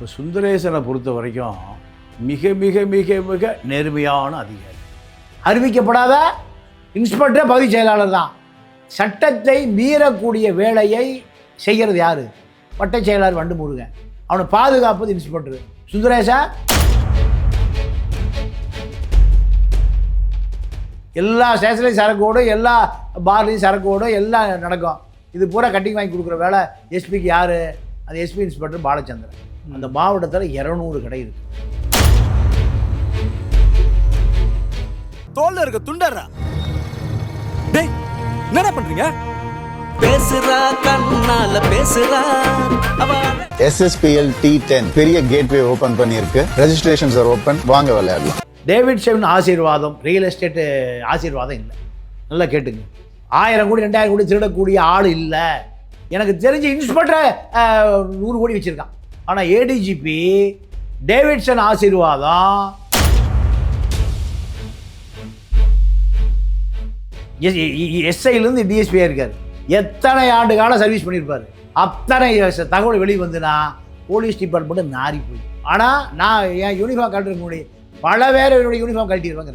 இப்போ சுந்தரேசனை பொறுத்த வரைக்கும் மிக மிக மிக மிக நேர்மையான அதிகாரி. அறிவிக்கப்படாத இன்ஸ்பெக்டர் பகுதி செயலாளர் தான். சட்டத்தை மீறக்கூடிய வேலையை செய்கிறது யாரு? வட்டச் செயலாளர் வண்டு முருகன் அவனை பாதுகாப்பது இன்ஸ்பெக்டர். சுந்தரேசா? எல்லா ஸ்டேஷன்லையும் சரக்கோடும் எல்லா பார்லையும் சரக்கோடும் எல்லாம் நடக்கும். இது பூரா கட்டிங் வாங்கி கொடுக்குற வேலை. எஸ்பிக்கு யார்? அந்த எஸ்பி இன்ஸ்பெக்டர் பாலச்சந்திரன். அந்த மாவட்டத்தில் இரநூறு கடை இருக்கு. தோல்ல இருக்க துண்டர்றா டேய் என்னடா பண்றீங்க? பேசுறா கண்ணால பேசுறா. அவ எஸ்எஸ்பிஎல் டி டென் பெரிய கேட்வே ஓபன் பண்ணியிருக்கு. ரெஜிஸ்ட்ரேஷன்ஸ் ஆர் ஓப்பன் வாங்க விளையாடலாம். Davidson Asirvatham real estate Asirvatham இல்லை. நல்லா கேட்டுங்க. ஆயிரம் கோடி ரெண்டாயிரம் கோடி திருடக்கூடிய ஆள் இல்லை. எனக்கு தெரிஞ்ச இன்ஸ்பெக்டரை நூறு கோடி வச்சுருக்கான். ஆனால் ஏடிஜிபி டேவிட்சன் ஆசீர்வாதம் எஸ்ஐலேருந்து டிஎஸ்பியாக இருக்கார். எத்தனை ஆண்டு காலம் சர்வீஸ் பண்ணியிருப்பார் அத்தனை தகவல் வெளியே வந்துன்னா போலீஸ் டிபார்ட்மெண்ட்டு நாரி போய் ஆனால் நான் என் யூனிஃபார்ம் கழட்டுறதுக்கு முன்னாடி பல பேர் என்னுடைய யூனிஃபார்ம் கழட்டிடுவாங்க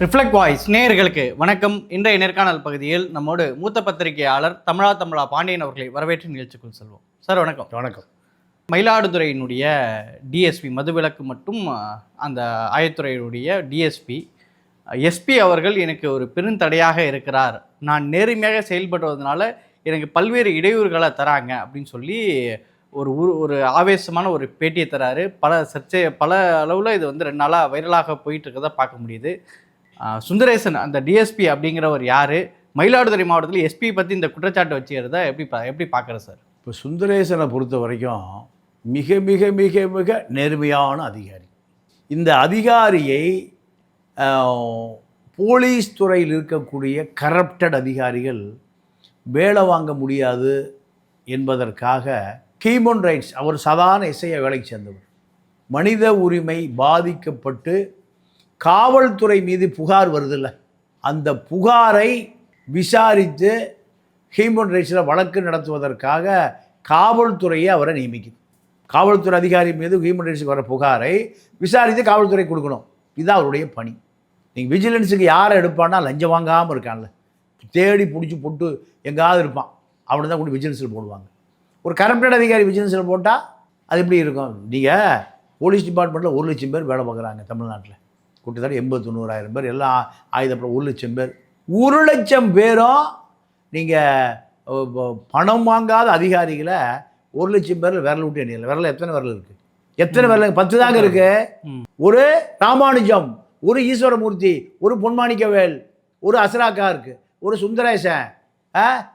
ரிஃப்ளெக்ட் வாய்ஸ் நேயர்களுக்கு வணக்கம். இன்றைய நேர்காணல் பகுதியில் நம்மோடு மூத்த பத்திரிகையாளர் தமிழா தமிழா பாண்டியன் அவர்களை வரவேற்று நிகழ்ச்சிக்குள் செல்வோம். சார் வணக்கம். வணக்கம். மயிலாடுதுறையினுடைய டிஎஸ்பி மதுவிலக்கு மற்றும் அந்த ஆயத்துறையினுடைய டிஎஸ்பி எஸ்பி அவர்கள் எனக்கு ஒரு பெருந்தடையாக இருக்கிறார். நான் நேர்மையாக செயல்படுவதனால எனக்கு பல்வேறு இடையூறுகளை தராங்க அப்படின்னு சொல்லி ஒரு உரு ஒரு ஆவேசமான ஒரு பேட்டியை தராரு. பல சர்ச்சை பல அளவில் இது வந்து ரெண்டு நாளாக வைரலாக போயிட்டு இருக்கதை பார்க்க முடியுது. சுந்தரேசன் அந்த டிஎஸ்பி அப்படிங்கிறவர் யார்? மயிலாடுதுறை மாவட்டத்தில் எஸ்பி பற்றி இந்த குற்றச்சாட்டு வச்சுக்கிறத எப்படி எப்படி பார்க்குற சார்? இப்போ சுந்தரேசனை பொறுத்த வரைக்கும் மிக மிக மிக மிக நேர்மையான அதிகாரி. இந்த அதிகாரியை போலீஸ் துறையில் இருக்கக்கூடிய கரப்டட் அதிகாரிகள் வேலை வாங்க முடியாது என்பதற்காக ஹியூமன் ரைட்ஸ் அவர் சாதாரண இசைய வேலைக்கு சேர்ந்தவர். மனித உரிமை பாதிக்கப்பட்டு காவல்துறை மீது புகார் வருதில்ல. அந்த புகாரை விசாரித்து ஹியூமன் ரைட்ஸில் வழக்கு நடத்துவதற்காக காவல்துறையை அவரை நியமிக்குது. காவல்துறை அதிகாரி மீது ஹியூமன் ரைட்ஸுக்கு வர புகாரை விசாரித்து காவல்துறை கொடுக்கணும். இதுதான் அவருடைய பணி. நீங்கள் விஜிலன்ஸுக்கு யாரை எடுப்பான்னா லஞ்சம் வாங்காமல் இருக்கான்ல. தேடி பிடிச்சி போட்டு எங்காவது இருப்பான். அவனை தான் கொண்டு விஜிலன்ஸில் போடுவாங்க. ஒரு கரப்டட் அதிகாரி விஜிலன்ஸில் போட்டால் அது எப்படி இருக்கும்? நீங்கள் போலீஸ் டிபார்ட்மெண்ட்டில் ஒரு லட்சம் பேர் வேலை பார்க்குறாங்க தமிழ்நாட்டில். கிட்டத்தட்ட எண்பது தொண்ணூறாயிரம் பேர் எல்லாம் ஆயுதப்பட ஒரு லட்சம் பேர். ஒரு லட்சம் பேரும் நீங்கள் பணம் வாங்காத அதிகாரிகளை ஒரு லட்சம் பேரில் விரல் விட்டு எண்ணிடல விரல் எத்தனை விரல் இருக்குது எத்தனை விரல் பத்து தாங்க இருக்கு. ஒரு ராமானுஜம் ஒரு ஈஸ்வரமூர்த்தி ஒரு பொன்மாணிக்கவேல் ஒரு அசராக்கா இருக்கு ஒரு சுந்தரேசன்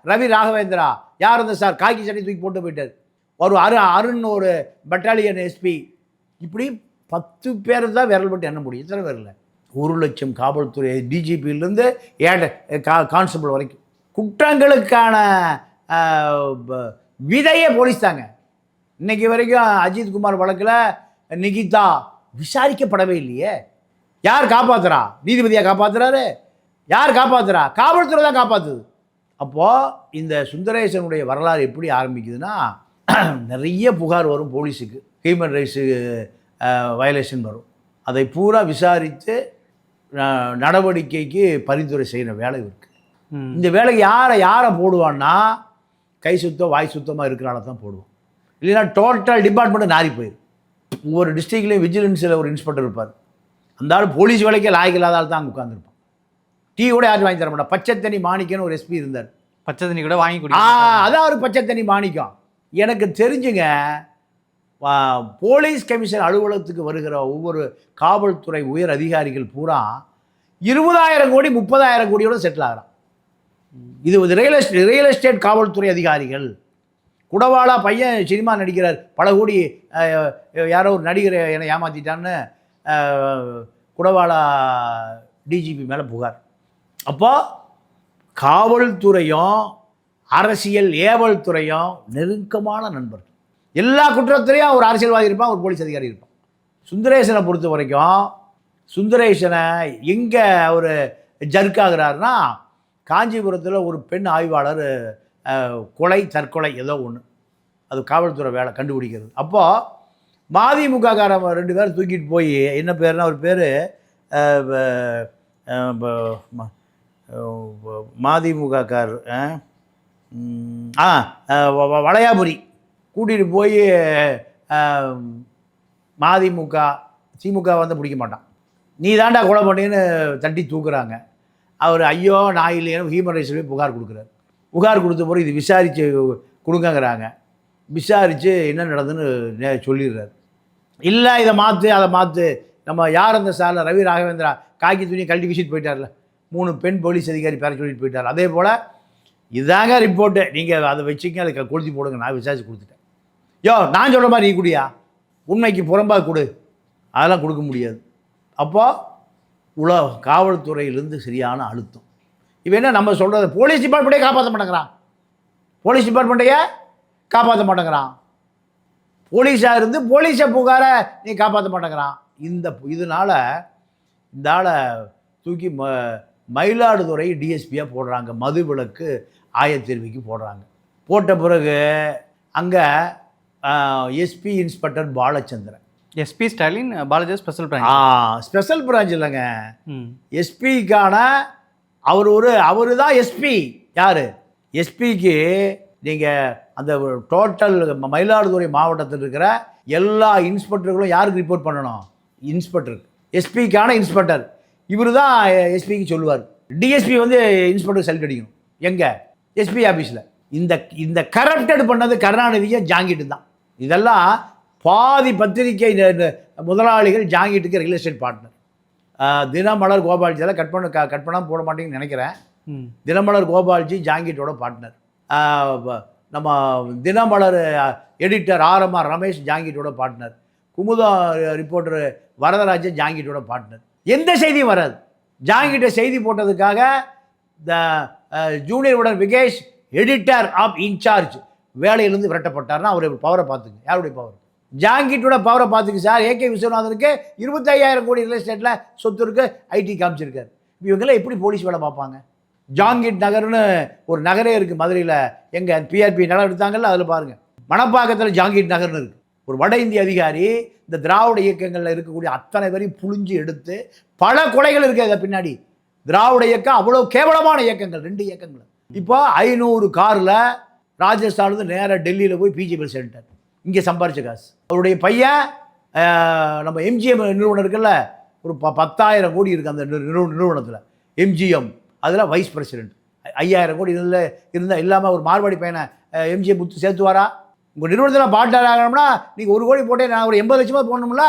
ரவி ராகவேந்திரா யார் இருந்தா சார்? காக்கி சட்டை தூக்கி போட்டு போயிட்டார். ஒரு அரு அருண் ஒரு பட்டாலியன் எஸ்பி இப்படி பத்து பேர் தான் விரல் பட்டு எண்ண முடியும். எத்தனை பேர் இல்லை? ஒரு லட்சம் காவல்துறை டிஜிபியிலேருந்து ஏட கா கான்ஸ்டபிள் வரைக்கும். குற்றங்களுக்கான ப- விதையே போலீஸ் தாங்க. இன்னைக்கு வரைக்கும் அஜித் குமார் வழக்கில் நிகிதா விசாரிக்கப்படவே இல்லையே. யார் காப்பாத்துறா? நீதிபதியாக காப்பாத்துறாரு? யார் காப்பாத்துறா? காவல்துறை தான் காப்பாத்துது. அப்போது இந்த சுந்தரேசனுடைய வரலாறு எப்படி ஆரம்பிக்குதுன்னா நிறைய புகார் வரும் போலீஸுக்கு. ஹியூமன் ரைட்ஸு வயலேஷன் வரும். அதை பூரா விசாரித்து நடவடிக்கைக்கு பரிந்துரை செய்கிற வேலை இருக்குது இந்த வேலைக்கு யாரை யாரை போடுவான்னா கை சுத்தம் வாய் சுத்தமாக இருக்கிறனால தான் போடுவோம் இல்லைன்னா டோட்டல் டிபார்ட்மெண்ட்டு நாரி போயிடும் ஒவ்வொரு டிஸ்ட்ரிக்ட்லேயும் விஜிலன்ஸில் ஒரு இன்ஸ்பெக்டர் இருப்பார். அந்த ஆள் போலீஸ் வேலைக்கே லாய்க்கு இல்லாத ஆள் தான் அங்கே உட்காந்துருப்பான் டீ கூட யாரும் வாங்கி தர மாட்டான் பச்சை தண்ணி மாணிக்கன்னு ஒரு எஸ்பி இருந்தார். பச்சை தண்ணி கூட வாங்கி அதான் ஒரு பச்சை தண்ணி மாணிக்கம். எனக்கு தெரிஞ்சுங்க போலீஸ் கமிஷன் அலுவலகத்துக்கு வருகிற ஒவ்வொரு காவல்துறை உயர் அதிகாரிகள் பூரா இருபதாயிரம் கோடி முப்பதாயிரம் கோடியோட செட்டில் ஆகிறான். இது ரியல் எஸ்டேட் ரியல் எஸ்டேட் காவல்துறை அதிகாரிகள். குடவாளா பையன் சினிமா நடிக்கிறார். பல கோடி யாரோ ஒரு நடிகரை என்னை ஏமாற்றிட்டான்னு குடவாலா குடவாளா டிஜிபி மேலே புகார். அப்போ காவல்துறையும் அரசியல் ஏவல் துறையும் நெருக்கமான நண்பர்கள். எல்லா குற்றத்துலேயும் ஒரு அரசியல்வாதி இருப்பான் ஒரு போலீஸ் அதிகாரி இருப்பான். சுந்தரேசனை பொறுத்த வரைக்கும் சுந்தரேசனை எங்கே அவர் ஜர்க் ஆகுறாருன்னா காஞ்சிபுரத்தில் ஒரு பெண் ஆய்வாளர் கொலை தற்கொலை ஏதோ ஒன்று அது காவல்துறை வேலை கண்டுபிடிக்கிறது. அப்போது மதிமுககாரன் ரெண்டு பேரும் தூக்கிட்டு போய் என்ன பேர்னா ஒரு பேர் மதிமுகக்கார் ஆ வ- வளையாபுரி. கூட்டிகிட்டு போய் மதிமுக திமுக வந்து பிடிக்க மாட்டான். நீ தாண்டா கொலை பண்ணின்னு தட்டி தூக்குறாங்க. அவர் ஐயோ நான் இல்லைன்னு ஹியூமன் ரைட்ஸ் போய் புகார் கொடுக்குறாரு. புகார் கொடுத்த பிறகு இது விசாரித்து கொடுங்கங்கிறாங்க. விசாரித்து என்ன நடந்துன்னு நே- சொல்லிடுறாரு. இல்லை இதை மாற்று அதை மாற்று நம்ம யார் அந்த சாரில்? ரவி ராகவேந்திரா. காக்கி துணி கழட்டி வீசிட்டு போயிட்டார்ல. மூணு பெண் போலீஸ் அதிகாரி பேர சொல்லிட்டு போயிட்டார். அதே போல் இதாங்க ரிப்போர்ட்டு நீங்கள் அதை வச்சுக்க அதை கொளுத்தி போடுங்க. நான் விசாரித்து கொடுத்துட்டேன். யோ நான் சொல்கிற மாதிரி நீ குடியா? உண்மைக்கு புறம்பாக கொடு. அதெல்லாம் கொடுக்க முடியாது. அப்போ உல காவல்துறையிலேருந்து சரியான அழுத்தம். இப்போ என்ன நம்ம சொல்கிறது போலீஸ் டிபார்ட்மெண்ட்டே காப்பாற்ற மாட்டேங்கிறான். போலீஸ் டிபார்ட்மெண்ட்டையே காப்பாற்ற மாட்டேங்கிறான். போலீஸாக இருந்து போலீஸை புகாரை நீ காப்பாற்ற மாட்டேங்கிறான். இந்த இதனால் இந்த ஆளை தூக்கி ம மயிலாடுதுறை டிஎஸ்பியாக போடுறாங்க. மதுவிலக்கு ஆயத்தேர்விக்கு போடுறாங்க. போட்ட பிறகு அங்கே SP inspector Balachandran. SP Stalin Balaji special ஆ பிரான்ச் ஸ்பெஷல் பிரான்ச் இல்லைங்க. எஸ்பிக்கான அவர் ஒரு அவர் தான் எஸ்பி யார்? எஸ்பிக்கு நீங்கள் அந்த டோட்டல் மயிலாடுதுறை மாவட்டத்தில் இருக்கிற எல்லா இன்ஸ்பெக்டர்களும் யாருக்கு ரிப்போர்ட் பண்ணணும்? இன்ஸ்பெக்டருக்கு. எஸ்பிக்கான இன்ஸ்பெக்டர். இவர் தான் எஸ்பிக்கு சொல்லுவார். டிஎஸ்பி வந்து இன்ஸ்பெக்டர் செல்ட் அடிக்கணும். எங்கே? எஸ்பி ஆஃபீஸில் இந்த இந்த கரப்டட் பண்ணது கருணாநிதியும் ஜாங்கிட்டு தான். இதெல்லாம் பாதி பத்திரிகை முதலாளிகள் ஜாங்கிட்டுக்கு real estate partner Dinamalar Gopalji எல்லாம் கட் பண்ண க கட் பண்ணாமல் போட மாட்டேங்கன்னு நினைக்கிறேன். தினமலர் கோபால்ஜி ஜாங்கிட்டோட பார்ட்னர் நம்ம தினமலர் எடிட்டர் ஆர்எம்ஆர் ரமேஷ் ஜாங்கிட்டோட பார்ட்னர் குமுதா ரிப்போர்ட்டர் வரதராஜன் ஜாங்கிட்டோட பார்ட்னர் எந்த செய்தியும் வராது. ஜாங்கிட்ட செய்தி போட்டதுக்காக த ஜூனியர் உடன் விகேஷ் எடிட்டர் ஆஃப் இன்சார்ஜ் வேலையிலிருந்து விரட்டப்பட்டார்னா அவர் பவரை பார்த்துங்க. யாருடைய பவர் ஜாங்கிட்டோட பவரை பார்த்துக்கு சார். ஏகே விஸ்வநாதனுக்கு இருபத்தையாயிரம் கோடி ரியல் எஸ்டேட்டில் சொத்து இருக்கு ஐடி காமிச்சிருக்காரு. இவங்கெல்லாம் எப்படி போலீஸ் வேலை பார்ப்பாங்க? ஜாங்கிட் நகர்னு ஒரு நகரே இருக்குது மதுரையில். எங்கே பிஆர்பி நிலம் எடுத்தாங்கல்ல அதில் பாருங்கள் மணப்பாக்கத்தில் ஜாங்கிட் நகர்னு இருக்குது ஒரு வட இந்திய அதிகாரி இந்த திராவிட இயக்கங்களில் இருக்கக்கூடிய அத்தனை பேரையும் புழிஞ்சு எடுத்து பல கொலைகள் இருக்குது அதை பின்னாடி. திராவிட இயக்கம் அவ்வளோ கேவலமான இயக்கங்கள் ரெண்டு இயக்கங்கள். இப்போ ஐநூறு காரில் ராஜஸ்தான்லேருந்து நேராக டெல்லியில் போய் பிஜேபி சென்டர் இங்கே சம்பாரிச்ச காசு. அவருடைய பையன் நம்ம எம்ஜிஎம் நிறுவனம் இருக்குல்ல ஒரு ப பத்தாயிரம் கோடி இருக்குது அந்த நிறுவ நிறுவனத்தில். எம்ஜிஎம் அதில் வைஸ் பிரசிடென்ட் ஐயாயிரம் கோடி இதில் இருந்தால் இல்லாமல் ஒரு மார்வாடி பையனை எம்ஜிஎம் முத்து சேர்த்துவாரா? உங்கள் நிறுவனத்தில் பாட்டார் ஆகணும்னா நீங்கள் ஒரு கோடி போட்டே நான் ஒரு எண்பது லட்சமாக போடணும்ல?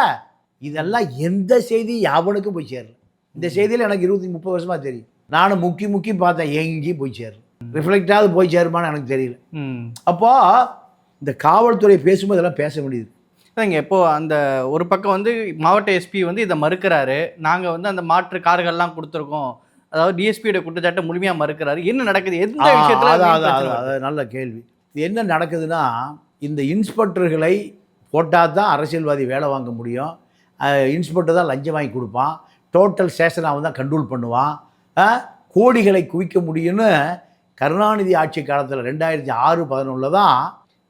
இதெல்லாம் எந்த செய்தி யாவனுக்கும் போய் சேரல. இந்த செய்தியில் எனக்கு இருபத்தி முப்பது வருஷமாக தெரியும். நானும் முக்கி முக்கி பார்த்தேன் எங்கேயும் போய் சேரல. ரிஃப்ளெக்டாவது போய் சேருமான்னு எனக்கு தெரியல. அப்போ இந்த காவல்துறை பேசும்போது இதெல்லாம் பேச முடியுது. அதாங்க இப்போ அந்த ஒரு பக்கம் வந்து மாவட்ட எஸ்பி வந்து இதை மறுக்கிறாரு. நாங்கள் வந்து அந்த மாற்று கார்கள்லாம் கொடுத்துருக்கோம். அதாவது டிஎஸ்பியோட குற்றச்சாட்டை முழுமையாக மறுக்கிறாரு. என்ன நடக்குது? எந்த விஷயத்துல? அது நல்ல கேள்வி. இது என்ன நடக்குதுன்னா இந்த இன்ஸ்பெக்டர்களை போட்டால் தான் அரசியல்வாதி வேலை வாங்க முடியும். இன்ஸ்பெக்டர் தான் லஞ்சம் வாங்கி கொடுப்பான். டோட்டல் ஸ்டேஷன் அவன் தான் கண்ட்ரோல் பண்ணுவான். கோடிகளை குவிக்க முடியும்னு கருணாநிதி ஆட்சி காலத்தில் ரெண்டாயிரத்தி ஆறு பதினொன்றில் தான்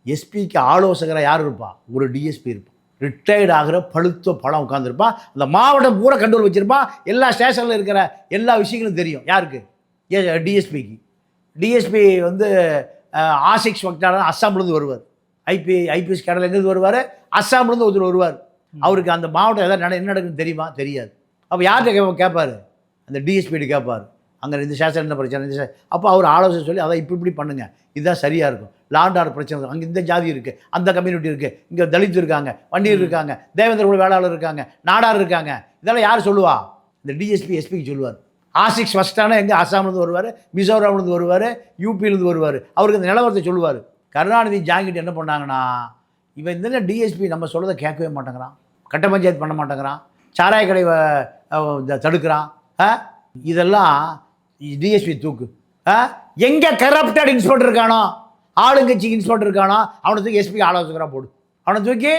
எஸ்பிக்கு ஆலோசகராக யார் இருப்பா? ஒரு டிஎஸ்பி இருப்பான் ரிட்டையர்ட் ஆகிற பழுத்த பழம் உட்காந்துருப்பான் அந்த மாவட்டம் பூரா கண்ட்ரோல் வச்சுருப்பான் எல்லா ஸ்டேஷனில் இருக்கிற எல்லா விஷயங்களும் தெரியும். யாருக்கு? ஏ டிஎஸ்பிக்கு டிஎஸ்பி வந்து ஆசிக்ஸ் வக்தாரன் அஸ்ஸாம்லேருந்து வருவார். ஐபி ஐபிஎஸ் கடல் எங்கேருந்து வருவார்? அஸ்ஸாம்லேருந்து ஒருத்தர் வருவார். அவருக்கு அந்த மாவட்டம் எதாவது நட என்ன நடக்குன்னு தெரியுமா? தெரியாது. அப்போ யார்கிட்ட கேட்பாரு அந்த டிஎஸ்பிகிட்ட கேட்பார் அங்கே இந்த சேஷன் என்ன பிரச்சனை இந்த அப்போ அவர் ஆலோசனை சொல்லி அதை இப்படி இப்படி பண்ணுங்க. இதுதான் சரியாக இருக்கும். லாண்ட் ஆர்டர் பிரச்சனை அங்கே இந்த ஜாதி இருக்குது அந்த கம்யூனிட்டி இருக்குது இங்கே தலித் இருக்காங்க வண்டியர் இருக்காங்க தேவேந்திர குல வேளாளர் இருக்காங்க நாடார் இருக்காங்க. இதெல்லாம் யார் சொல்லுவா? இந்த டிஎஸ்பி எஸ்பிக்கு சொல்லுவார். ஆசிக்ஸ் ஃபஸ்ட்டான எங்கே? அஸ்ஸாம்லேருந்து வருவார். மிசோராம்லேருந்து வருவார். யூபியிலேருந்து வருவார். அவருக்கு அந்த நிலவரத்தை சொல்லுவார். கருணாநிதி ஜாங்கிட்டு என்ன பண்ணாங்கன்னா இவன் இந்த டிஎஸ்பி நம்ம சொல்கிறத கேட்கவே மாட்டேங்கிறான். கட்ட பஞ்சாயத்து பண்ண மாட்டேங்கிறான். சாராய கடை தடுக்கிறான்? இதெல்லாம் டிஎஸ்பி தூக்கு. ஆ? எங்கே கரப்டட் இன்ஸ்பெக்டர் இருக்கானோ? ஆளுங்கட்சி இன்ஸ்பெக்டர் இருக்கானோ? அவனை தூக்கி எஸ்பி ஆலோசகராக போடு. அவனை தூக்கி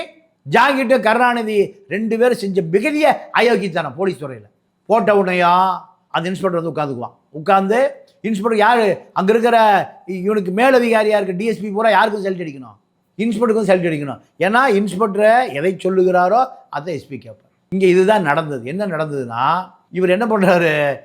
ஜாங்கிட்டு கருணாநிதி ரெண்டு பேரும் செஞ்ச மிகதிய அயோக்கித்தானே போலீஸ் துறையில். போட்ட உடனேயும் அந்த இன்ஸ்பெக்டர் வந்து உட்காந்துக்குவான். உட்காந்து இன்ஸ்பெக்டர் யார்? அங்கே இருக்கிற இவனுக்கு மேலதிகாரியாக இருக்க டிஎஸ்பி பூரா யாருக்கும் செல்ட் அடிக்கணும்? இன்ஸ்பெக்டருக்கும் செல்ட் அடிக்கணும். ஏன்னா இன்ஸ்பெக்டரை எதை சொல்லுகிறாரோ அதை எஸ்பி கேட்பார் இங்கே இதுதான் நடந்தது. என்ன நடந்ததுன்னா இவர் என்ன பண்ணுறாரு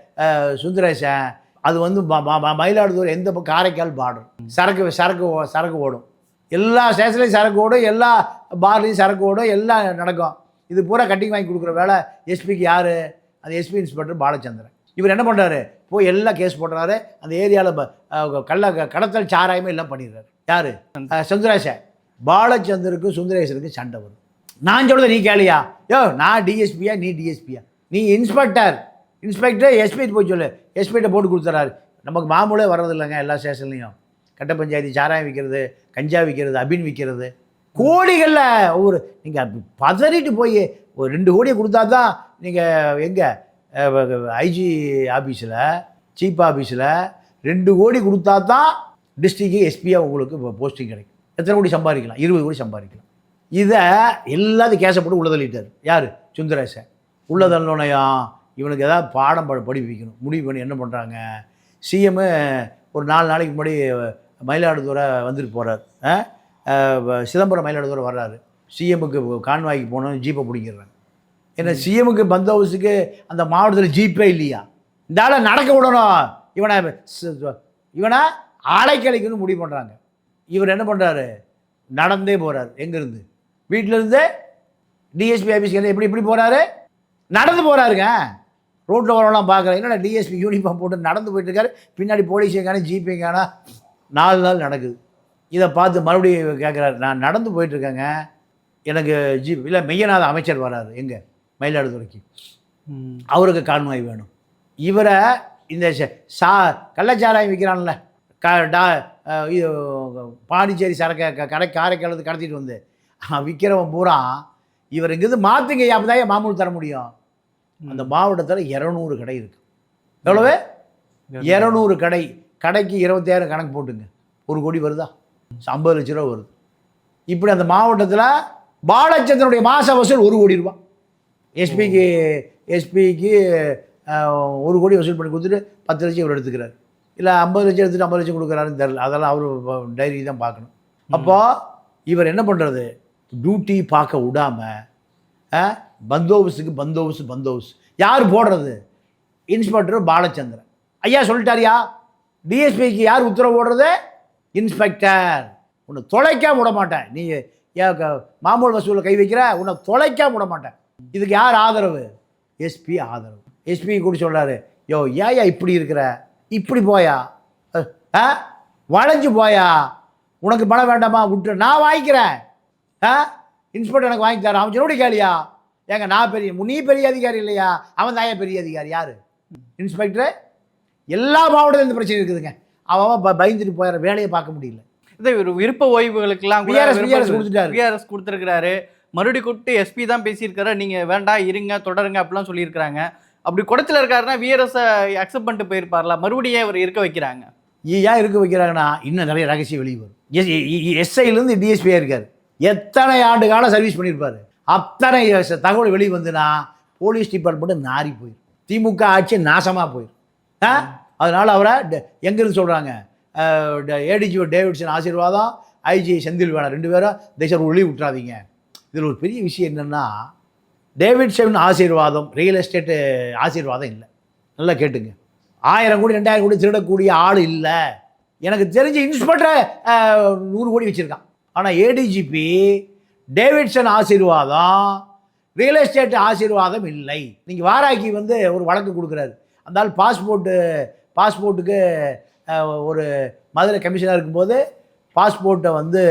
சுந்தரேசன் அது வந்து மயிலாடுதுறை எந்த காரைக்கால் பார்டர் சரக்கு சரக்கு ஓ- சரக்கு ஓடும். எல்லா ஸ்டேஷன்லையும் சரக்கு ஓடும் எல்லா பார்லையும் சரக்கு ஓடும் எல்லாம் நடக்கும். இது பூரா கட்டிங் வாங்கி கொடுக்குற வேலை எஸ்பிக்கு யார்? அந்த எஸ்பி இன்ஸ்பெக்டர் பாலச்சந்திரன். இவர் என்ன பண்ணுறாரு போய் எல்லாம் கேஸ் போடுறாரு. அந்த ஏரியாவில் கள்ள கடத்தல் சாராயமே எல்லாம் பண்ணிடுறாரு. யார்? சுந்தரேசன். பாலச்சந்தருக்கும் சுந்தரேசருக்கும் சண்டை வரும். நான் சொல்கிறத நீ கேளியா? யோ நான் டிஎஸ்பியா நீ டிஎஸ்பியா நீ இன்ஸ்பெக்டர் இன்ஸ்பெக்டர் எஸ்பி போய் சொல்லு. எஸ்பிகிட்ட போட்டு கொடுத்துறாரு. நமக்கு மாமூலே வர்றதில்லைங்க எல்லா ஸ்டேஷன்லையும். கட்ட பஞ்சாயத்து சாராயம் விற்கிறது கஞ்சா விற்கிறது அபின் விற்கிறது கோடிகளில் ஒவ்வொரு நீங்கள் பதறிட்டு போய் ஒரு ரெண்டு கோடியை கொடுத்தா தான் நீங்கள் எங்கே? ஐஜி ஆஃபீஸில் சீஃப் ஆஃபீஸில் ரெண்டு கோடி கொடுத்தா தான் டிஸ்ட்ரிக்ட் எஸ்பியாக உங்களுக்கு போஸ்டிங் கிடைக்கும். எத்தனை கோடி சம்பாதிக்கலாம்? இருபது கோடி சம்பாதிக்கலாம். இதை எல்லாத்தையும் கேசப்பட்டு உள்ளதள்ளிட்டார் யார்? சுந்தரேசன். உள்ள இவனுக்கு ஏதாவது பாடம் படி படிப்பிக்கணும். முடிவு பண்ணி என்ன பண்ணுறாங்க சிஎம்மு ஒரு நாலு நாளைக்கு முன்னாடி மயிலாடுதுறை வந்துட்டு போகிறார் சிதம்பரம் மயிலாடுதுறை வர்றாரு. சிஎம்முக்கு கான்வாய்க்கு போகணும் ஜீப்பை பிடிக்கிறாங்க ஏன்னா சிஎம்முக்கு பந்தோபஸ்துக்கு அந்த மாவட்டத்தில் ஜீப்பே இல்லையா? இந்த ஆளை நடக்க விடணும். இவனை இவனை அலைக்கழிக்கணும்னு முடிவு பண்ணுறாங்க இவர் என்ன பண்ணுறாரு நடந்தே போகிறார் எங்கேருந்து? வீட்டிலேருந்து டிஎஸ்பி ஆஃபீஸ்க்கு எப்படி எப்படி போகிறாரு நடந்து போகிறாருங்க ரோட்டில் வரவெல்லாம் பார்க்குறேன் என்னடா டிஎஸ்பி யூனிஃபார்ம் போட்டு நடந்து போயிட்டு இருக்காரு பின்னாடி போலீஸ் எங்கானே ஜிபி எங்கானா? நாலு நாள் நடக்குது. இதை பார்த்து மறுபடியும் கேட்குறாரு நான் நடந்து போயிட்டுருக்கேங்க. எனக்கு ஜீப் இல்லை மெய்யநாத அமைச்சர் வராரு. எங்கே? மயிலாடுதுறைக்கு. அவருக்கு கான்வாய் வேணும். இவரை இந்த ச- கள்ளச்சாராயம் விற்கிறான்ல க டா இது பாண்டிச்சேரி சரக்க க- கடை காரைக்காலத்து கடத்திட்டு வந்து. விற்கிறவன் பூரா இவர் இங்கேருந்து மாற்றுங்க அப்பதான் மாமூல் தர முடியும். அந்த மாவட்டத்தில் இரநூறு கடை இருக்கு. எவ்வளவு? இரநூறு. கடை. கடைக்கு இருபத்தாயிரம் கணக்கு போட்டுங்க. ஒரு கோடி வருதா? ஐம்பது லட்ச ரூபா வருது. இப்படி அந்த மாவட்டத்தில் பாலச்சந்திரனுடைய மாச வசூல் ஒரு கோடி ரூபாய் எஸ்பிக்கு எஸ்பிக்கு ஒரு கோடி வசூல் பண்ணி கொடுத்துட்டு பத்து லட்சம் இவர் எடுத்துக்கிறார். இல்லை ஐம்பது லட்சம் எடுத்துட்டு ஐம்பது லட்சம் கொடுக்குறாருன்னு தெரியல. அதெல்லாம் அவர் டைரி தான் பார்க்கணும். அப்போ இவர் என்ன பண்ணுறது டியூட்டி பார்க்க விடாமல் பந்தோபஸ்துக்கு பந்தோபஸ்து பந்தோபஸ்து. யார் போடுறது? இன்ஸ்பெக்டர் பாலச்சந்திரன். ஐயா சொல்லிட்டாரியா? டிஎஸ்பிக்கு யார் உத்தரவு போடுறது? இன்ஸ்பெக்டர். உன்னை தொலைக்காம விட மாட்டேன். நீ க- மாமூல் வசூலில் கை வைக்கிற உன்னை தொலைக்காம விட மாட்டேன். இதுக்கு யார் ஆதரவு? எஸ்பி ஆதரவு. எஸ்பி கூட சொல்கிறாரு யோ ஏயா இப்படி இருக்கிற? இப்படி போயா? ஆ வளைஞ்சு போயா? உனக்கு பணம் வேண்டாமா? விட்டு நான் வாங்கிக்கிறேன். ஆ இன்ஸ்பெக்டர் எனக்கு வாங்கி தரேன் அவன் சொன்னோடி கேளியா? ஏங்க நான் பெரிய நீ பெரிய அதிகாரி இல்லையா? அவன் தாயா பெரிய அதிகாரி யார்? இன்ஸ்பெக்டர்? எல்லா மாவட்டத்திலும் இந்த பிரச்சனை இருக்குதுங்க. அவன் பயந்துட்டு போயிடுற வேலையை பார்க்க முடியல. இதை ஒரு விருப்ப ஓய்வுகளுக்கெல்லாம் கூட VRS விருப்ப- கொடுத்துட்டாரு. VRS கொடுத்துருக்கிறாரு. மறுபடி கூப்பிட்டு எஸ்பி தான் பேசியிருக்காரு. நீங்க வேண்டாம் இருங்க தொடருங்க அப்படிலாம் சொல்லியிருக்காங்க அப்படி குடத்துல இருக்காருன்னா விஆர்எஸ் அக்செப்ட் பண்ணிட்டு போயிருப்பார்ல மறுபடியும் இவர் இருக்க வைக்கிறாங்க. ஏன் இருக்க வைக்கிறாங்கன்னா இன்னும் நிறைய ரகசியம் வெளியே வரும். எஸ் எஸ்ஐலேருந்து டிஎஸ்பியாக இருக்கார். எத்தனை ஆண்டு காலம் சர்வீஸ் பண்ணியிருப்பார்? அத்தனை தகவல் வெளியே வந்துன்னா போலீஸ் டிபார்ட்மெண்ட்டு நாரி போயிடும் திமுக ஆட்சி நாசமாக போயிடும் ஆ? அதனால் அவரை எங்கேருந்து சொல்கிறாங்க ADG Davidson Asirvatham IG Senthil வேணாம் ரெண்டு பேரும் தேசம் ஒளி விட்டுறாதீங்க. இதில் ஒரு பெரிய விஷயம் என்னென்னா Davidson Asirvatham real estate Asirvatham இல்லை. நல்லா கேட்டுங்க. ஆயிரம் கோடி ரெண்டாயிரம் கோடி திருடக்கூடிய ஆள் இல்லை. எனக்கு தெரிஞ்ச இன்ஸ்பெக்டர் நூறு கோடி வச்சுருக்கான். ஆனால் ADGP Davidson Asirvatham real estate Asirvatham இல்லை. நீங்கள் வாராக்கி வந்து ஒரு வழக்கு கொடுக்குறாரு. அந்த ஆள் பாஸ்போர்ட்டு பாஸ்போர்ட்டுக்கு ஒரு மதுரை கமிஷனாக இருக்கும்போது பாஸ்போர்ட்டை வந்து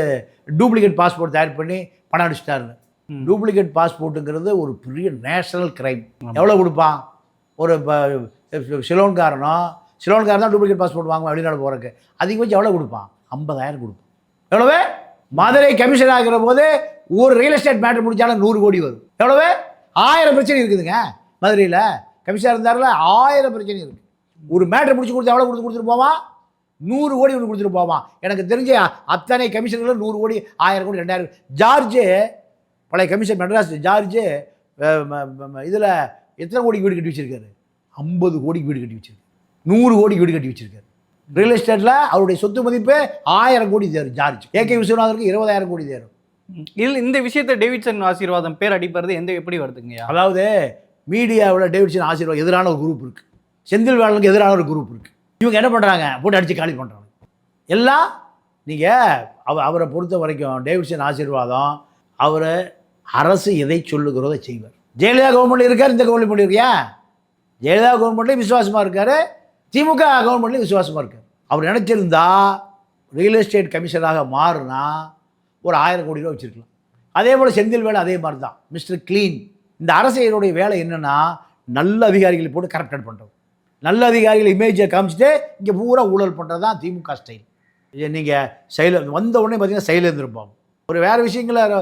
டூப்ளிகேட் பாஸ்போர்ட் தயார் பண்ணி பணம் அடிச்சிட்டாருன்னு. டூப்ளிகேட் பாஸ்போர்ட்டுங்கிறது ஒரு பெரிய நேஷனல் கிரைம் எவ்வளோ கொடுப்பான்? ஒரு சிலோன்காரனோ சிலோன்காரன் தான் டூப்ளிகேட் பாஸ்போர்ட் வாங்குவான் வெளிநாடு போகிறக்கு அதிகபட்சம் எவ்வளோ கொடுப்பான்? ஐம்பதாயிரம் கொடுப்பான். எவ்வளவு? மதுரை கமிஷன் ஆகிற போது ஒரு ரியல் எஸ்டேட் மேட்டர் முடிச்சாலும் நூறு கோடி வரும். எவ்வளவு? ஆயிரம் பிரச்சனை இருக்குதுங்க மதுரையில். கமிஷனர் இருந்தார்ல ஆயிரம் பிரச்சனை இருக்கு. ஒரு மேட்ரு முடிச்சு கொடுத்தா எவ்வளோ கொடுத்து கொடுத்துட்டு போவான்? நூறு கோடி ஒன்று கொடுத்துட்டு போவான். எனக்கு தெரிஞ்ச அத்தனை கமிஷனர்களும் நூறு கோடி ஆயிரம் கோடி ரெண்டாயிரம் ஜார்ஜு பழைய கமிஷன் மெட்ராஸ் ஜார்ஜு இதில் எத்தனை கோடிக்கு வீடு கட்டி வச்சிருக்காரு? ஐம்பது கோடிக்கு வீடு கட்டி வச்சிருக்காரு நூறு கோடிக்கு வீடு கட்டி வச்சிருக்காரு. ரியல் எஸ்டேட்டில் அவருடைய சொத்து மதிப்பு ஆயிரம் கோடி தேரும் ஜார்ஜ். ஏகே விஸ்வநாதருக்கு இருபதாயிரம் கோடி தேரும். இதில் இந்த விஷயத்தை டேவிட்சன் ஆசீர்வாதம் பேர் அடிப்படுறது எந்த எப்படி வருதுங்கய்யா அதாவது மீடியாவில் டேவிட்சன் ஆசீர்வாதம் எதிரான ஒரு குரூப் இருக்குது செந்தில் வேலனுக்கு எதிரான ஒரு குரூப் இருக்குது இவங்க என்ன பண்ணுறாங்க போட்டு அடித்து காலி பண்ணுறாங்க எல்லாம் நீங்கள் அவ அவரை பொறுத்த வரைக்கும் டேவிட்சன் ஆசீர்வாதம் அவர் அரசு எதை சொல்லுகிறதோ செய்வார். ஜெயலலிதா கவர்மெண்ட் இருக்கார் இந்த கவர்மெண்ட் பண்ணியிருக்கியா ஜெயலலிதா கவர்மெண்ட்லேயும் விசுவாசமாக இருக்கார். திமுக கவர்மெண்ட்லேயும் விசுவாசமாக இருக்கார் அவர் நினச்சிருந்தா ரியல் எஸ்டேட் கமிஷனராக மாறுனா ஒரு ஆயிரம் கோடி ரூபா வச்சுருக்கலாம். அதே போல் செந்தில் வேலை அதே மாதிரி தான் மிஸ்டர் க்ளீன் இந்த அரசியலுடைய வேலை என்னென்னா நல்ல அதிகாரிகளை போட்டு கரெக்டட் பண்ணுறது நல்ல அதிகாரிகள் இமேஜை காமிச்சிட்டு இங்கே பூரா ஊழல் பண்ணுறது தான் திமுக ஸ்டைல் நீங்கள் செயல வந்த உடனே பார்த்தீங்கன்னா செயலேந்திருப்பாங்க ஒரு வேறு விஷயங்களில்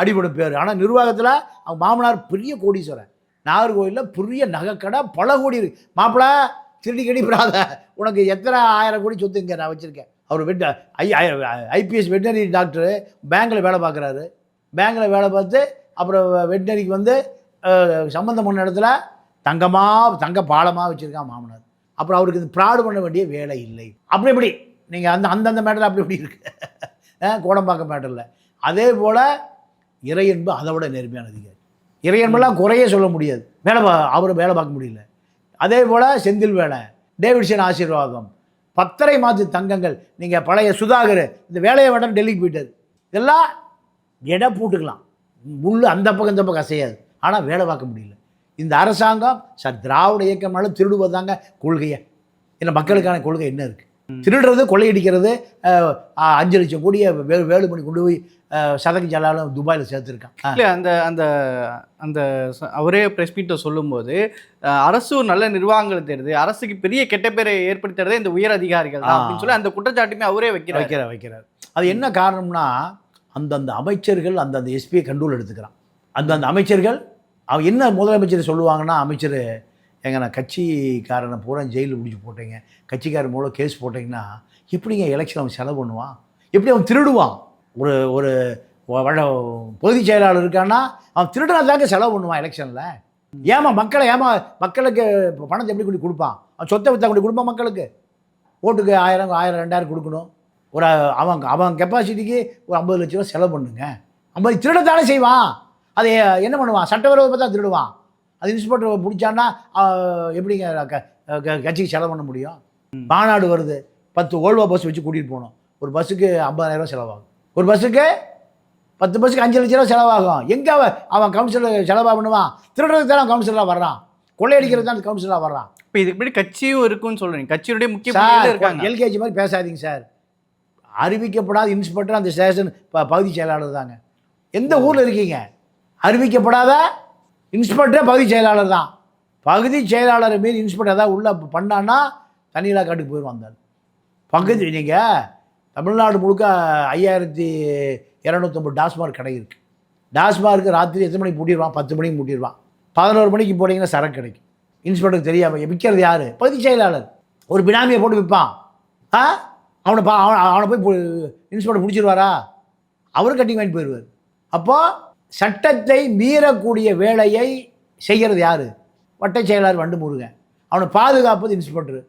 அடிபடும் பேர் ஆனால் நிர்வாகத்தில் அவங்க மாமனார் பெரிய கோடீஸ்வரன் நாகர்கோவிலில் பெரிய நகைக்கடை பல கோடி இருக்கு. மாப்பிள்ளை திருடி கடிப்படாத உனக்கு எத்தனை ஆயிரம் கோடி சொத்து இங்கே நான் வச்சுருக்கேன். அவர் வெட்ட ஐ ஐபிஎஸ் வெட்டினரி டாக்டரு பேங்க்கில் வேலை பார்க்குறாரு. பேங்க்கில் வேலை பார்த்து அப்புறம் வெட்டினரிக்கு வந்து சம்மந்தம் பண்ண இடத்துல தங்கமாக தங்க பாலமாக வச்சுருக்கான் மாமனார். அப்புறம் அவருக்கு இது ப்ராடு பண்ண வேண்டிய வேலை இல்லை. அப்படி இப்படி நீங்கள் அந்த அந்தந்த மேட்டரில் அப்படி இப்படி இருக்கு? கோடம்பாக்கம் மேட்டரில் அதே போல் இறையன்பு அதை விட நேர்மையான அதிகாரி. இறையன்பெல்லாம் குறையே சொல்ல முடியாது. வேலை பா அவர் வேலை பார்க்க முடியல. அதே போல் செந்தில் வேலை டேவிட்சன் ஆசீர்வாதம் பத்தரை மாத்து தங்கங்கள் நீங்கள் பழைய சுதாகர் இந்த வேலையை விட டெல்லிக்கு போயிட்டார். இதெல்லாம் எடை போட்டுக்கலாம். முள் அந்த பக்கம் இந்த பக்கம் அசையாது. ஆனால் வேலை பார்க்க முடியல. இந்த அரசாங்கம் சார் திராவிட இயக்கம்னாலும் திருடுவதாங்க கொள்கையை. இல்லை மக்களுக்கான கொள்கை என்ன இருக்குது திருடுறது கொள்ளையடிக்கிறது அஞ்சு லட்சம் கோடியை வே வேலுமணி கொண்டு போய் சதக்கு ஜலாலும் துபாயில் சேர்த்துருக்கான். இல்லை அந்த அந்த அந்த அவரே ப்ரெஸ் மீட்டை சொல்லும்போது அரசு ஒரு நல்ல நிர்வாகங்களை தேடுது அரசுக்கு பெரிய கெட்ட பேரை ஏற்படுத்துறதே இந்த உயர் அதிகாரிகள். அப்படின்னு சொல்லி அந்த குற்றச்சாட்டுமே அவரே வைக்கிறார் வைக்கிறார் வைக்கிறார் அது என்ன காரணம்னா அந்தந்த அமைச்சர்கள் அந்தந்த எஸ்பியை கண்ட்ரோல் எடுத்துக்கிறான் அந்தந்த அமைச்சர்கள் அவன் என்ன முதலமைச்சர் சொல்லுவாங்கன்னா அமைச்சர் எங்க நான் கட்சிக்காரனை பூரா ஜெயிலில் பிடிச்சி போட்டீங்க. கட்சிக்காரன் மூலம் கேஸ் போட்டிங்கன்னா எப்படிங்க எலெக்ஷன் அவன் செலவு பண்ணுவான்? எப்படி அவன் திருடுவான்? ஒரு ஒரு பொதுச் செயலாளர் இருக்கான்னா அவன் திருடனா தாங்க செலவு பண்ணுவான் எலெக்ஷனில் ஏமா மக்களை ஏமா மக்களுக்கு பணத்தை எப்படி கொண்டு கொடுப்பான்? அவன் சொத்தை வித்தா கொண்டு கொடுப்பான் மக்களுக்கு? ஓட்டுக்கு ஆயிரம் ஆயிரம் ரெண்டாயிரம் கொடுக்கணும். ஒரு அவன் அவன் கெப்பாசிட்டிக்கு ஒரு ஐம்பது லட்ச ரூபா செலவு பண்ணுங்க. ஐம்பது திருடத்தானே செய்வான். அதை என்ன பண்ணுவான்? சட்டவிரோதமாக தான் திருடுவான். அது இன்ஸ்பெக்டர் பிடிச்சான்னா எப்படிங்க கட்சிக்கு செலவு பண்ண முடியும்? மாநாடு வருது. பத்து ஓல்வா பஸ் வச்சு கூட்டிகிட்டு போகணும். ஒரு பஸ்ஸுக்கு ஐம்பதாயிரம் ரூபா செலவாகும். ஒரு பஸ்ஸுக்கு பத்து பஸ்ஸுக்கு அஞ்சு லட்ச ரூபா செலவாகும். எங்கே அவன் அவன் கவுன்சிலர் செலவாக பண்ணுவான்? திருடுறதுக்கு தான் கவுன்சிலராக வர்றான். கொள்ளையடிக்கிறது தான் கவுன்சிலராக வர்றான். இப்போ இதுக்கு முன்னாடி கட்சியும் இருக்குன்னு சொல்றீங்க. கட்சியினுடைய முக்கிய இருக்காங்க? எல்கேஜி மாதிரி பேசாதீங்க சார். அறிவிக்கப்படாத இன்ஸ்பெக்டர் அந்த ஸ்டேஷன் பகுதி செயலாளர் தாங்க. எந்த ஊரில் இருக்கீங்க? அறிவிக்கப்படாத இன்ஸ்பெக்டரே பகுதி செயலாளர் தான். பகுதி செயலாளரை மீறி இன்ஸ்பெக்டர் ஏதாவது உள்ளே பண்ணான்னா தனி இலாக்காட்டுக்கு போயிடுவான் அந்த பகுதி நீங்கள் தமிழ்நாடு முழுக்க ஐயாயிரத்தி இரநூத்தொம்பது டாஸ்மார்க் கடை இருக்குது டாஸ்மார்க்கு ராத்திரி எத்தனை மணிக்கு மூட்டிடுவான்? பத்து மணிக்கு மூட்டிடுவான். பதினோரு மணிக்கு போனீங்கன்னா சரக்கு கிடைக்கும். இன்ஸ்பெக்டருக்கு தெரியாமல் விற்கிறது யார்? பகுதி செயலாளர். ஒரு பினாமியை போட்டு விற்பான். ஆ? அவனை பா அவனை அவனை போய் இன்ஸ்பெக்டர் பிடிச்சிருவாரா? அவரும் கட்டிங் வாங்கி போயிடுவார். அப்போது சட்டத்தை மீறக்கூடிய வேலையை செய்கிறது யார்? வட்டச் செயலாளர் வண்டு முருகன் அவனை பாதுகாப்பது இன்ஸ்பெக்டர்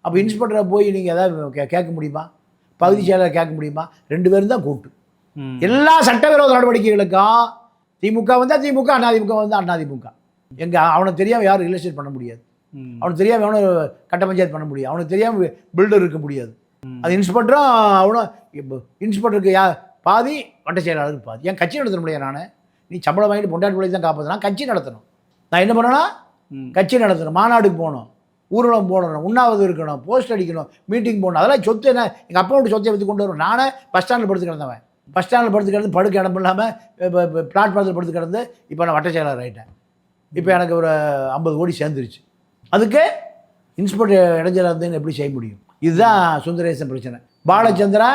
அப்போ இன்ஸ்பெக்டரை போய் நீங்கள் ஏதாவது கே- கேட்க முடியுமா? பகுதி செயலாளர் கேட்க முடியுமா? ரெண்டு பேரும் தான் கூட்டு. எல்லா சட்டவிரோத நடவடிக்கைகளுக்கும் திமுக வந்தால் திமுக அதிமுக வந்தால் அதிமுக. எங்க அவனுக்கு தெரியாமல் யாரும் ரியல் எஸ்டேட் பண்ண முடியாது. அவனுக்கு தெரியாமல் எவனும் கட்ட பஞ்சாயத்து பண்ண முடியாது. அவனுக்கு தெரியாமல் பில்டர் இருக்க முடியாது. அது இன்ஸ்பெக்டரும் அவனும் இன்ஸ்பெக்டருக்கு யா பாதி வட்ட செயலாளருக்கு பாதி. என் கட்சி நடத்த முடியாது நான்? நீ சம்பளம் வாங்கிட்டு பொண்டாட்டி பிள்ளை தான் காப்பாற்றணும் கட்சி நடத்தணும். நான் என்ன பண்ணணும்னா ம். கட்சி நடத்தணும். மாநாடுக்கு போகணும். ஊர்வலம் போடணும். உண்ணாவது இருக்கணும். போஸ்ட் அடிக்கணும். மீட்டிங் போகணும் அதெல்லாம் சொத்து என்ன? எங்கள் அப்பா வீட்டு சொத்தை வச்சு கொண்டு வரும் நானே பஸ் ஸ்டாண்டில் படுத்து கிடந்தவன் பஸ் ஸ்டாண்டில் படுத்து கிடந்து படுக்க இடம் இல்லாமல் இப்போ பிளாட்ஃபாரத்தில் படுத்து கிடந்து இப்போ நான் வட்ட செயலாளர் ஆகிட்டேன் இப்போ எனக்கு ஒரு ஐம்பது கோடி சேர்ந்துருச்சு. அதுக்கு இன்ஸ்பெக்டர் இடைஞ்சலாக இருந்து எப்படி செய்ய முடியும்? இதுதான் சுந்தரேசன் பிரச்சனை. பாலச்சந்திரா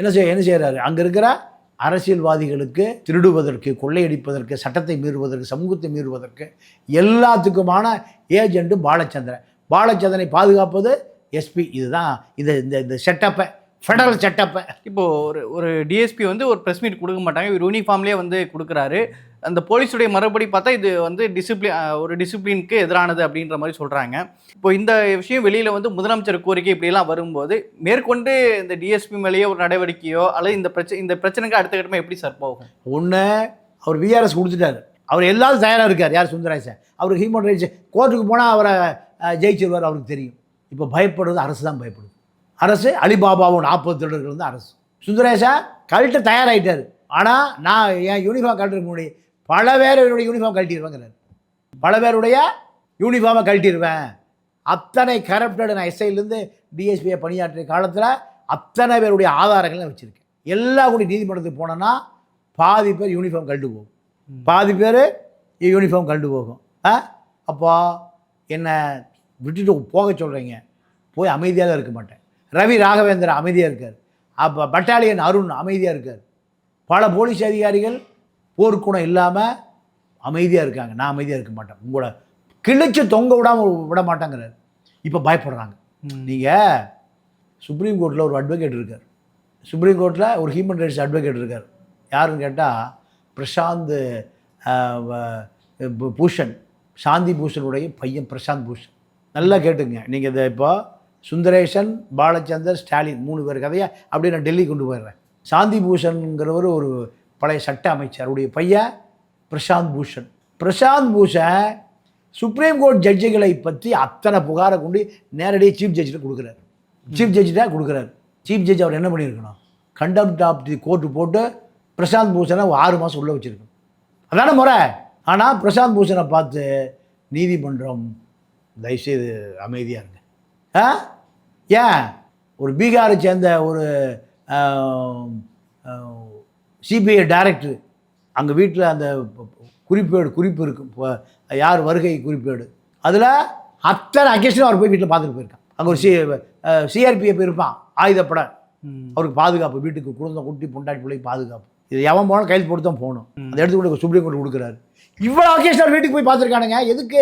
என்ன செய்ய என்ன செய்கிறாரு அங்கே இருக்கிற அரசியல்வாதிகளுக்கு திருடுவதற்கு கொள்ளையடிப்பதற்கு சட்டத்தை மீறுவதற்கு சமூகத்தை மீறுவதற்கு எல்லாத்துக்குமான ஏஜெண்ட்டும் பாலச்சந்திரன். பாலச்சந்திரனை பாதுகாப்பது எஸ்பி இதுதான். இந்த இந்த இந்த செட்டப்பை ஃபெடரல் செட்டப்பை இப்போ ஒரு ஒரு டிஎஸ்பி வந்து ஒரு ப்ரெஸ் மீட் கொடுக்க மாட்டாங்க. இவர் யூனிஃபார்ம்லேயே வந்து கொடுக்குறாரு. அந்த போலீஸுடைய மறுபடி பார்த்தா இது வந்து டிசிப்ளின் ஒரு டிசிப்ளினுக்கு எதிரானது அப்படின்ற மாதிரி சொல்கிறாங்க இப்போ இந்த விஷயம் வெளியில் வந்து முதலமைச்சர் கோரிக்கை இப்படியெல்லாம் வரும்போது மேற்கொண்டு இந்த டிஎஸ்பி மேலேயே ஒரு நடவடிக்கையோ அல்லது இந்த பிரச்சனை இந்த பிரச்சனைக்கு அடுத்த கட்டமாக எப்படி சார் போகும்? ஒன்று அவர் விஆர்எஸ் கொடுத்துட்டாரு. அவர் எல்லாரும் தயாராக இருக்கார். யார் சுந்தரராஜன் அவருக்கு ஹியூமன் ரைட்ஸ் கோர்ட்டுக்கு போனால் அவரை ஜெயிச்சிருவார் அவருக்கு தெரியும். இப்போ பயப்படுறது அரசு தான் பயப்படுது. அரசு அலிபாபாவும் நாற்பது திருடர்கள் வந்து அரசு. சுந்தரேஷா கழட்ட தயாராகிட்டார் ஆனால் நான் என் யூனிஃபார்ம் கழட்டுறதுக்கு முன்னாடி பல பேர் என்னுடைய யூனிஃபார்ம் கழட்டிடுவேங்கிறார் பல பேருடைய யூனிஃபார்மை கழட்டிடுவேன் அத்தனை கரப்டட் நான் எஸ்ஐலேருந்து டிஎஸ்பியை பணியாற்றிய காலத்தில் அத்தனை பேருடைய ஆதாரங்களை நான் வச்சுருக்கேன். எல்லா கூடி நீதிமன்றத்துக்கு போனேன்னா பாதி பேர் யூனிஃபார்ம் கழட்டு போகும். பாதி பேர் யூனிஃபார்ம் கழட்டு போகும். ஆ? அப்போ என்னை விட்டுட்டு போக சொல்கிறீங்க போய் அமைதியாக தான் இருக்க மாட்டேன். ரவி ராகவேந்திரா அமைதியாக இருக்கார். அப்போ பட்டாலியன் அருண் அமைதியாக இருக்கார். பல போலீஸ் அதிகாரிகள் போர்க்குணம் இல்லாமல் அமைதியாக இருக்காங்க. நான் அமைதியாக இருக்க மாட்டேன். உங்களோட கிழிச்சு தொங்க விடாமல் விட மாட்டேங்கிறார். இப்போ பயப்படுறாங்க. நீங்கள் சுப்ரீம் கோர்ட்டில் ஒரு அட்வொகேட் இருக்கார். சுப்ரீம் கோர்ட்டில் ஒரு ஹியூமன் ரைட்ஸ் அட்வொகேட் இருக்கார். யாருன்னு கேட்டால் பிரசாந்த் பூஷன். சாந்தி பூஷனுடைய பையன் பிரசாந்த் பூஷன். நல்லா கேட்டுங்க. நீங்கள் இதை இப்போ சுந்தரேசன் பாலச்சந்தர் ஸ்டாலின் மூணு பேர் கதையை? அப்படியே நான் டெல்லி கொண்டு போயிடுறேன். சாந்தி பூஷன்ங்கிறவர் ஒரு பழைய சட்ட அமைச்சர். அவருடைய பையன் பிரசாந்த் பூஷன். பிரசாந்த் பூஷன் சுப்ரீம் கோர்ட் ஜட்ஜுகளை பற்றி அத்தனை புகாரை கொண்டு நேரடியாக சீஃப் ஜட்ஜிட்ட கொடுக்குறாரு. சீஃப் ஜட்ஜிட்ட கொடுக்குறாரு. சீஃப் ஜட்ஜ் அவர் என்ன பண்ணியிருக்கணும்? கண்டெம்ட் ஆஃப் தி கோர்ட்டு போட்டு பிரசாந்த் பூஷனை ஆறு மாதம் உள்ளே வச்சுருக்கணும். அதான முறை? ஆனால் பிரசாந்த் பூஷனை பார்த்து நீதிமன்றம் தயவுசெய்து அமைதியாக இருங்க. ஆ? ஏன் ஒரு பீகாரை சேர்ந்த ஒரு சிபிஐ டைரக்டர். அங்கே வீட்டில் அந்த குறிப்பேடு குறிப்பு இருக்கும் இப்போ யார் வருகை குறிப்பேடு. அதில் அத்தனை அக்கேஷனும் அவர் போய் வீட்டில் பார்த்துட்டு போயிருக்கான். அங்கே ஒரு சி சிஆர்பிஎஃப் இருப்பான். ஆயுதப்பட. அவருக்கு பாதுகாப்பு வீட்டுக்கு குழந்தை குட்டி பொண்டாட்டி பிள்ளை பாதுகாப்பு. இது எவன் போனாலும் கையில் போட்டு தான் போகணும். அந்த இடத்துக்கு கூட சுப்ரீம் கோர்ட் கொடுக்குறாரு. இவ்வளோ அக்கேஷன் வீட்டுக்கு போய் பார்த்துருக்கானுங்க எதுக்கு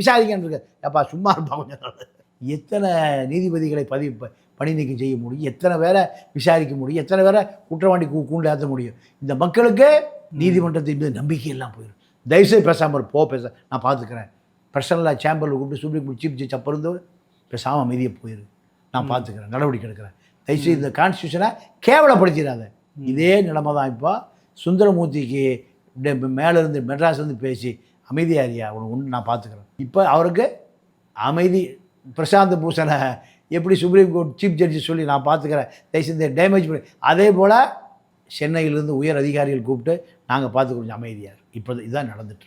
விசாரிக்கன்னு இருக்கு. அப்பா சும்மா இருப்பா கொஞ்ச நாள். எத்தனை நீதிபதிகளை பதிவு பணி நீக்கம் செய்ய முடியும்? எத்தனை பேரை விசாரிக்க முடியும்? எத்தனை பேரை குற்றவாளி கூ கூண்டில் ஏற்ற முடியும்? இந்த மக்களுக்கு நீதிமன்றத்தின் மீது நம்பிக்கை எல்லாம் போயிடும். தயவுசெய்து பேசாமல். போ பேச. நான் பார்த்துக்கிறேன். பர்சனலாக சேம்பரில் கூப்பிட்டு சுப்ரீம் கோர்ட் சீஃப் ஜட்ஜ் அப்போ இருந்து பேசாமல் அமைதியாக போயிரு. நான் பார்த்துக்கிறேன். நடவடிக்கை எடுக்கிறேன். தயவுசெய்து இந்த கான்ஸ்டியூஷனை கேவலப்படுத்திடாத. இதே நிலைமை தான் இப்போ சுந்தரமூர்த்திக்கு டெ- மேல இருந்து மெட்ராஸ் இருந்து பேசி அமைதியாரியா உனக்கு ஒன்று நான் பார்த்துக்கிறேன். இப்போ அவருக்கு அமைதி பிரசாந்த் பூஷனை எப்படி சுப்ரீம் கோர்ட் சீஃப் ஜட்ஜி சொல்லி நான் பார்த்துக்கிறேன். தயவுசெய்து டேமேஜ் பண்ணி அதே போல் சென்னையிலேருந்து உயர் அதிகாரிகள் கூப்பிட்டு நாங்கள் பார்த்துக்கிறோம் அமைதியார் இப்போ இதுதான் நடந்துட்டு